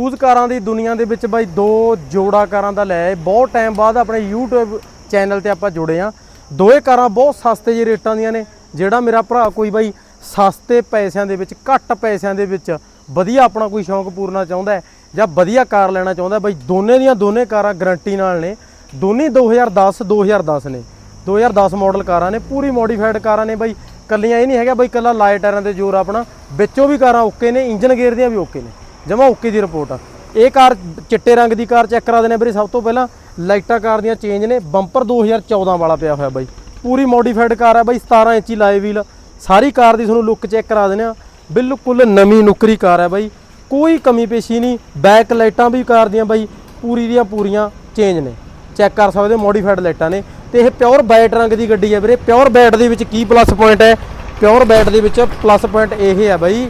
Use ਕਾਰਾਂ ਦੀ ਦੁਨੀਆ ਦੇ ਵਿੱਚ ਬਾਈ ਦੋ ਜੋੜਾ ਕਾਰਾਂ ਦਾ ਲੈ ਬਹੁਤ ਟਾਈਮ ਬਾਅਦ ਆਪਣੇ YouTube ਚੈਨਲ ਤੇ ਆਪਾਂ ਜੁੜੇ ਆ ਦੋਏ ਕਾਰਾਂ ਬਹੁਤ ਸਸਤੇ ਜਿਹੇ ਰੇਟਾਂ ਦੀਆਂ ਨੇ। ਜਿਹੜਾ ਮੇਰਾ ਭਰਾ ਕੋਈ ਬਾਈ ਸਸਤੇ ਪੈਸਿਆਂ ਦੇ ਵਿੱਚ ਘੱਟ ਪੈਸਿਆਂ ਦੇ ਵਿੱਚ ਵਧੀਆ ਆਪਣਾ ਕੋਈ ਸ਼ੌਂਕ ਪੂਰਨਾ ਚਾਹੁੰਦਾ ਹੈ ਜਾਂ ਵਧੀਆ ਕਾਰ ਲੈਣਾ ਚਾਹੁੰਦਾ ਹੈ, ਬਾਈ ਦੋਨੇ ਦੀਆਂ ਦੋਨੇ ਕਾਰਾਂ ਗਾਰੰਟੀ ਨਾਲ ਨੇ। ਦੋਨੇ 2010 2010 ਨੇ। 2010 ਮਾਡਲ ਕਾਰਾਂ ਨੇ ਪੂਰੀ ਮੋਡੀਫਾਈਡ ਕਾਰਾਂ ਨੇ ਬਾਈ। ਕੱਲੀਆਂ ਇਹ ਨਹੀਂ ਹੈਗਾ ਬਾਈ ਕੱਲਾ ਲਾਏ ਟਾਇਰਾਂ ਤੇ ਜ਼ੋਰ ਆਪਣਾ। ਵਿੱਚੋਂ ਵੀ ਕਾਰਾਂ ਓਕੇ ਨੇ ਇੰਜਨ ਗੇਅਰ ਦੀਆਂ ਵੀ ਓਕੇ ਨੇ। ਜਮਾ ਓਕੇ ਦੀ ਰਿਪੋਰਟ ਆ। ਇਹ ਕਾਰ ਚਿੱਟੇ ਰੰਗ ਦੀ ਕਾਰ ਚੈੱਕ ਕਰਾ ਦੇਣੇ ਵੀਰੇ, ਸਭ ਤੋਂ ਪਹਿਲਾਂ ਲਾਈਟਾਂ ਕਾਰ ਦੀਆਂ ਚੇਂਜ ਨੇ ਬੰਪਰ 2014 ਵਾਲਾ ਪਿਆ ਹੋਇਆ ਬਾਈ। ਪੂਰੀ ਮੋਡੀਫਾਈਡ ਕਾਰ ਹੈ ਬਾਈ 17 ਇੰਚੀ ਲਾਏ ਵੀਲ ਸਾਰੀ ਕਾਰ ਦੀ ਤੁਹਾਨੂੰ ਲੁੱਕ ਚੈੱਕ ਕਰਾ ਦਿੰਦੇ ਆ। ਬਿਲਕੁਲ ਨਵੀਂ ਨੁਕਰੀ ਕਾਰ ਹੈ ਬਾਈ। ਕੋਈ ਕਮੀ ਪੇਸ਼ੀ ਨਹੀਂ ਬੈਕ ਲਾਈਟਾਂ ਵੀ ਕਾਰ ਦੀਆਂ ਬਾਈ, ਪੂਰੀ ਦੀਆਂ ਪੂਰੀਆਂ ਚੇਂਜ ਨੇ। ਚੈੱਕ ਕਰ ਸਕਦੇ ਹੋ ਮੋਡੀਫਾਈਡ ਲਾਈਟਾਂ ਨੇ। ਤੇ ਇਹ ਪਿਓਰ ਬੈਟ ਰੰਗ ਦੀ ਗੱਡੀ ਹੈ ਵੀਰੇ। ਪਿਓਰ ਬੈਟ ਦੇ ਵਿੱਚ ਕੀ ਪਲੱਸ ਪੁਆਇੰਟ ਹੈ? ਪਿਓਰ ਬੈਟ ਦੇ ਵਿੱਚ ਪਲੱਸ ਪੁਆਇੰਟ ਇਹ ਹੈ ਬਾਈ।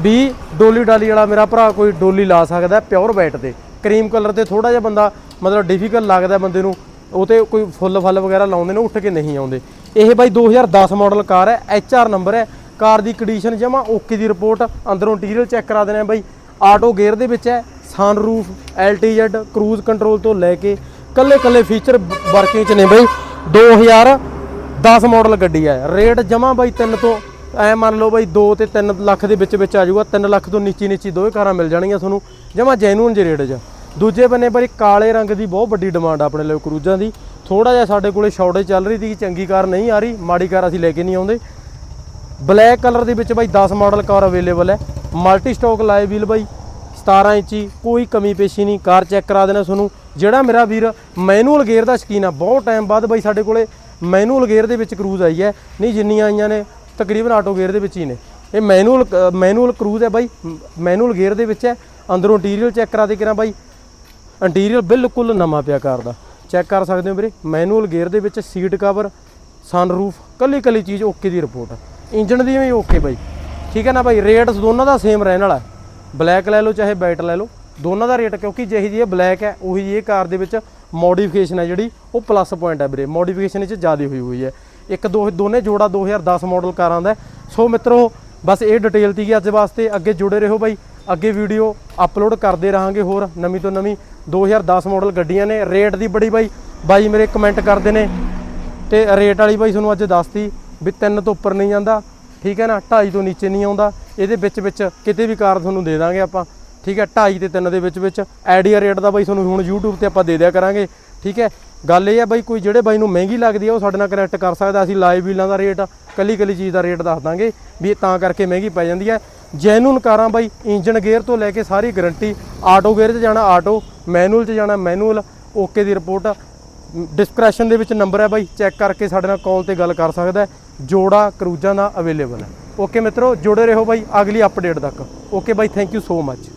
ਵੀ ਡੋਲੀ ਡਾਲੀ ਵਾਲਾ ਮੇਰਾ ਭਰਾ ਕੋਈ ਡੋਲੀ ਲਾ ਸਕਦਾ ਪਿਓਰ ਵਾਈਟ ਤੇ। ਕਰੀਮ ਕਲਰ ਤੇ ਥੋੜਾ ਜਿਹਾ ਬੰਦਾ ਮਤਲਬ ਡਿਫਿਕਲਟ ਲੱਗਦਾ ਬੰਦੇ ਨੂੰ, ਉਹ ਤੇ ਕੋਈ ਫੁੱਲ ਫਲ ਵਗੈਰਾ ਲਾਉਂਦੇ ਨੇ, ਉੱਠ ਕੇ ਨਹੀਂ ਆਉਂਦੇ। ਇਹ ਬਾਈ 2010 ਮਾਡਲ ਕਾਰ ਹੈ ਐਚ ਆਰ ਨੰਬਰ ਹੈ। ਕਾਰ ਦੀ ਕੰਡੀਸ਼ਨ ਜਮਾ ਓਕੇ ਦੀ ਰਿਪੋਰਟ ਅੰਦਰੋਂ ਇੰਟੀਰੀਅਰ ਚੈੱਕ ਕਰਾ ਦੇਣਾ ਬਾਈ। ਆਟੋ ਗੇਅਰ ਦੇ ਵਿੱਚ ਹੈ ਸਨਰੂਫ ਐਲਟੀਜ਼ੈਡ ਕਰੂਜ਼ ਕੰਟਰੋਲ ਤੋਂ ਲੈ ਕੇ ਕੱਲੇ ਕੱਲੇ ਫੀਚਰ ਵਰਕਿੰਗ ਚ ਨੇ ਬਾਈ। 2010 ਮਾਡਲ ਗੱਡੀ ਹੈ। ਰੇਟ ਜਮਾ ਬਾਈ 3 ਤੋਂ ਐ ਮੰਨ ਲਓ ਬਾਈ 2 ਤੇ 3 ਲੱਖ ਦੇ ਵਿੱਚ ਵਿੱਚ ਆ ਜਾਊਗਾ 3 ਲੱਖ ਤੋਂ ਨੀਚੀ ਨੀਚੀ ਦੋਵੇਂ ਕਾਰਾਂ ਮਿਲ ਜਾਣਗੀਆਂ ਤੁਹਾਨੂੰ, ਜਮਾ ਜੈਨੂਨ ਜੇ ਰੇਟ 'ਚ। ਦੂਜੇ ਬੰਨੇ ਬਾਈ ਕਾਲੇ ਰੰਗ ਦੀ ਬਹੁਤ ਵੱਡੀ ਡਿਮਾਂਡ ਆ ਆਪਣੇ ਲਈ ਕਰੂਜ਼ਾਂ ਦੀ। ਥੋੜਾ ਜਿਹਾ ਸਾਡੇ ਕੋਲੇ ਸ਼ਾਰਟੇਜ ਚੱਲ ਰਹੀ ਸੀ ਚੰਗੀ ਕਾਰ ਨਹੀਂ ਆ ਰਹੀ, ਮਾੜੀ ਕਾਰ ਅਸੀਂ ਲੈ ਕੇ ਨਹੀਂ ਆਉਂਦੇ। ਬਲੈਕ ਕਲਰ ਦੇ ਵਿੱਚ ਬਾਈ 10 ਮਾਡਲ ਕਾਰ ਅਵੇਲੇਬਲ ਹੈ ਮਲਟੀ ਸਟਾਕ ਲਾਏ ਵੀਲ ਬਾਈ 17 ਇੰਚੀ, ਕੋਈ ਕਮੀ ਪੇਸ਼ੀ ਨਹੀਂ, ਕਾਰ ਚੈੱਕ ਕਰਾ ਦੇਣਾ ਤੁਹਾਨੂੰ। ਜਿਹੜਾ ਮੇਰਾ ਵੀਰ ਮੈਨੂਅਲ ਗੇਅਰ ਦਾ ਸ਼ਕੀਨ ਆ, ਬਹੁਤ ਟਾਈਮ ਬਾਅਦ ਬਾਈ ਸਾਡੇ ਕੋਲੇ ਮੈਨੂਅਲ ਗੇਅਰ ਦੇ ਵਿੱਚ ਕਰੂਜ਼ ਆਈ ਹੈ ਨਹੀਂ ਜਿੰਨੀਆਂ ਆਈਆਂ ਨੇ ਤਕਰੀਬਨ ਆਟੋ ਗੇਅਰ ਦੇ ਵਿੱਚ ਹੀ ਨੇ। ਇਹ ਮੈਨੂਅਲ ਮੈਨੂਅਲ ਕਰੂਜ਼ ਹੈ ਬਾਈ। ਮੈਨੂਅਲ ਗੇਅਰ ਦੇ ਵਿੱਚ ਹੈ। ਅੰਦਰੋਂ ਇੰਟੀਰੀਅਰ ਚੈੱਕ ਕਰਾ ਦੇ ਕਿਰਾਂ ਬਾਈ। ਇੰਟੀਰੀਅਰ ਬਿਲਕੁਲ ਨਵਾਂ ਪਿਆ ਕਾਰ ਦਾ। ਚੈੱਕ ਕਰ ਸਕਦੇ ਹੋ ਵੀਰੇ। ਮੈਨੂਅਲ ਗੇਅਰ ਦੇ ਵਿੱਚ ਸੀਟ ਕਵਰ ਸਨਰੂਫ ਕੱਲੀ ਕੱਲੀ ਚੀਜ਼ ਓਕੇ ਦੀ ਰਿਪੋਰਟ ਇੰਜਨ ਦੀ ਵੀ ਓਕੇ ਬਾਈ। ਠੀਕ ਹੈ ਨਾ ਬਾਈ? ਰੇਟਸ ਦੋਨਾਂ ਦਾ ਸੇਮ ਰਹਿਣ ਵਾਲਾ ਬਲੈਕ ਲੈ ਲਓ, ਚਾਹੇ ਵਾਈਟ ਲੈ ਲਓ। ਦੋਨਾਂ ਦਾ ਰੇਟ ਕਿਉਂਕਿ ਜਿਹੀ ਜੀ ਇਹ ਬਲੈਕ ਹੈ, ਉਹੀ ਜੀ ਇਹ ਕਾਰ ਦੇ ਵਿੱਚ ਮੋਡੀਫਿਕੇਸ਼ਨ ਹੈ ਜਿਹੜੀ, ਉਹ ਪਲੱਸ ਪੁਆਇੰਟ ਹੈ ਵੀਰੇ। ਮੋਡੀਫਿਕੇਸ਼ਨ ਵਿੱਚ ਜ਼ਿਆਦਾ ਹੋਈ ਹੋਈ ਹੈ। ਇੱਕ ਦੋ ਦੋਨੇ ਜੋੜਾ 2010 ਮਾਡਲ ਕਾਰਾਂ ਦਾ ਸੋ ਮਿੱਤਰੋ, ਬਸ ਇਹ ਡਿਟੇਲ ਸੀਗੀ ਅੱਜ ਵਾਸਤੇ। ਅੱਗੇ ਜੁੜੇ ਰਹੋ ਬਾਈ। ਅੱਗੇ ਵੀਡੀਓ ਅਪਲੋਡ ਕਰਦੇ ਰਹਾਂਗੇ ਹੋਰ ਨਵੀਂ ਤੋਂ ਨਵੀਂ 2010 ਮਾਡਲ ਗੱਡੀਆਂ ਨੇ। ਰੇਟ ਦੀ ਬੜੀ ਬਾਈ। ਬਾਈ ਮੇਰੇ ਕਮੈਂਟ ਕਰਦੇ ਨੇ। ਤੇ ਰੇਟ ਵਾਲੀ ਬਾਈ ਤੁਹਾਨੂੰ ਅੱਜ ਦੱਸਤੀ ਵੀ ਤਿੰਨ ਤੋਂ ਉੱਪਰ ਨਹੀਂ ਜਾਂਦਾ। ਠੀਕ ਹੈ ਨਾ? 2.5 ਤੋਂ ਨੀਚੇ ਨਹੀਂ ਆਉਂਦਾ। ਇਹਦੇ ਵਿੱਚ ਵਿੱਚ ਕਿਤੇ ਵੀ ਕਾਰ ਤੁਹਾਨੂੰ ਦੇ ਦਾਂਗੇ ਆਪਾਂ। ਠੀਕ ਹੈ? 2.5 ਤੇ 3 ਦੇ ਵਿੱਚ ਵਿੱਚ। ਆਈਡੀਆ ਰੇਟ ਦਾ ਬਾਈ ਤੁਹਾਨੂੰ ਹੁਣ YouTube ਤੇ ਆਪਾਂ ਦੇ ਦਿਆ ਕਰਾਂਗੇ। ਠੀਕ ਹੈ? ਗੱਲ ਇਹ ਆ ਬਾਈ ਕੋਈ ਜਿਹੜੇ ਬਾਈ ਨੂੰ ਮਹਿੰਗੀ ਲੱਗਦੀ ਆ, ਉਹ ਸਾਡੇ ਨਾਲ ਕਨੈਕਟ ਕਰ ਸਕਦਾ। ਅਸੀਂ ਲਾਈਵ ਵੀਲਾਂ ਦਾ ਰੇਟ ਕੱਲੀ ਕੱਲੀ ਚੀਜ਼ ਦਾ ਰੇਟ ਦੱਸ ਦਾਂਗੇ ਵੀ ਇਹ ਤਾਂ ਕਰਕੇ ਮਹਿੰਗੀ ਪੈ ਜਾਂਦੀ ਹੈ ਜੈਨੂਨ ਕਾਰਾਂ ਬਾਈ ਇੰਜਨ ਗੇਅਰ ਤੋਂ ਲੈ ਕੇ ਸਾਰੀ ਗਾਰੰਟੀ ਆਟੋ ਗੇਅਰ 'ਚ ਜਾਣਾ ਆਟੋ ਮੈਨੂਅਲ 'ਚ ਜਾਣਾ ਮੈਨੂਅਲ ਓਕੇ ਦੀ ਰਿਪੋਰਟ ਡਿਸਕ੍ਰਿਪਸ਼ਨ ਦੇ ਵਿੱਚ ਨੰਬਰ ਹੈ ਬਾਈ ਚੈੱਕ ਕਰਕੇ ਸਾਡੇ ਨਾਲ ਕਾਲ ਤੇ ਗੱਲ ਕਰ ਸਕਦਾ ਜੋੜਾ ਕਰੂਜ਼ਾਂ ਦਾ ਅਵੇਲੇਬਲ ਹੈ। ਓਕੇ ਮਿੱਤਰੋ, ਜੁੜੇ ਰਹੋ ਬਾਈ, ਅਗਲੀ ਅਪਡੇਟ ਤੱਕ। Okay bye thank you so much